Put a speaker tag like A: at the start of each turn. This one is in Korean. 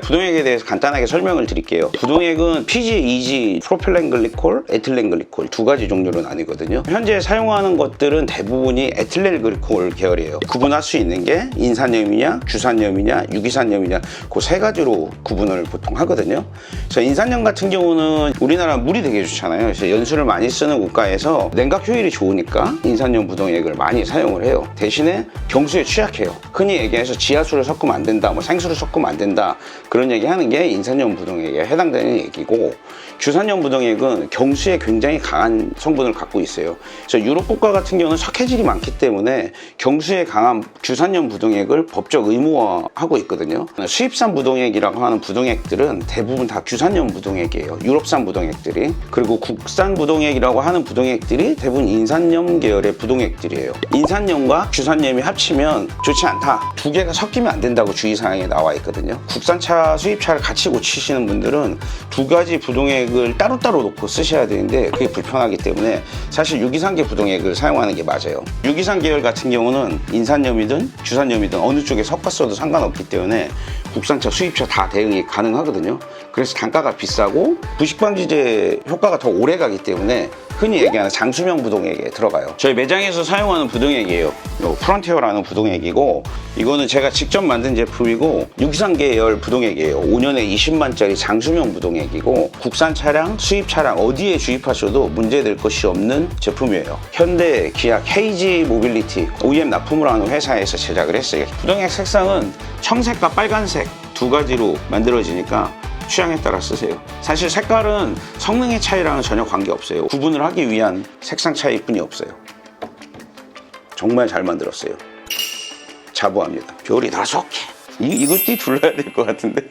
A: 부동액에 대해서 간단하게 설명을 드릴게요. 부동액은 PG, EG, 프로필렌글리콜, 에틸렌글리콜 두 가지 종류로 나뉘거든요. 현재 사용하는 것들은 대부분이 에틸렌글리콜 계열이에요. 구분할 수 있는 게 인산염이냐, 주산염이냐, 유기산염이냐 그 세 가지로 구분을 보통 하거든요. 그래서 인산염 같은 경우는 우리나라 물이 되게 좋잖아요. 그래서 연수를 많이 쓰는 국가에서 냉각 효율이 좋으니까 인산염 부동액을 많이 사용을 해요. 대신에 경수에 취약해요. 흔히 얘기해서 지하수를 섞으면 안 된다, 뭐 생수를 섞으면 안 된다 그런 얘기 하는 게 인산염 부동액에 해당되는 얘기고 주산염 부동액은 경수에 굉장히 강한 성분을 갖고 있어요. 그래서 유럽 국가 같은 경우는 석회질이 많기 때문에 경수에 강한 주산염 부동액을 법적 의무화하고 있거든요. 수입산 부동액이라고 하는 부동액들은 대부분 다 주산염 부동액이에요. 유럽산 부동액들이. 그리고 국산 부동액이라고 하는 부동액들이 대부분 인산염 계열의 부동액들이에요. 인산염과 주산염이 합치면 좋지 않다. 두 개가 섞이면 안 된다고 주의사항에 나와 있거든요. 국산차, 수입차를 같이 고치시는 분들은 두 가지 부동액을 따로따로 놓고 쓰셔야 되는데 그게 불편하기 때문에 사실 유기산계 부동액을 사용하는 게 맞아요. 유기산 계열 같은 경우는 인산염이든 주산염이든 어느 쪽에 섞었어도 상관없기 때문에 국산차, 수입차 다 대응이 가능하거든요. 그래서 단가가 비싸고 부식방지제 효과가 더 오래 가기 때문에 흔히 얘기하는 장수명 부동액에 들어가요. 저희 매장에서 사용하는 부동액이에요. 요 프론티어라는 부동액이고 이거는 제가 직접 만든 제품이고 유기산 계열 부동액이에요. 5년에 20만짜리 장수명 부동액이고 국산 차량, 수입 차량 어디에 주입하셔도 문제될 것이 없는 제품이에요. 현대, 기아, KG 모빌리티 OEM 납품을 하는 회사에서 제작을 했어요. 부동액 색상은 청색과 빨간색 두 가지로 만들어지니까 취향에 따라 쓰세요. 사실 색깔은 성능의 차이랑은 전혀 관계없어요. 구분을 하기 위한 색상 차이뿐이 없어요. 정말 잘 만들었어요. 자부합니다. 별이 다섯 개. 이, 이거 띠 둘러야 될 것 같은데.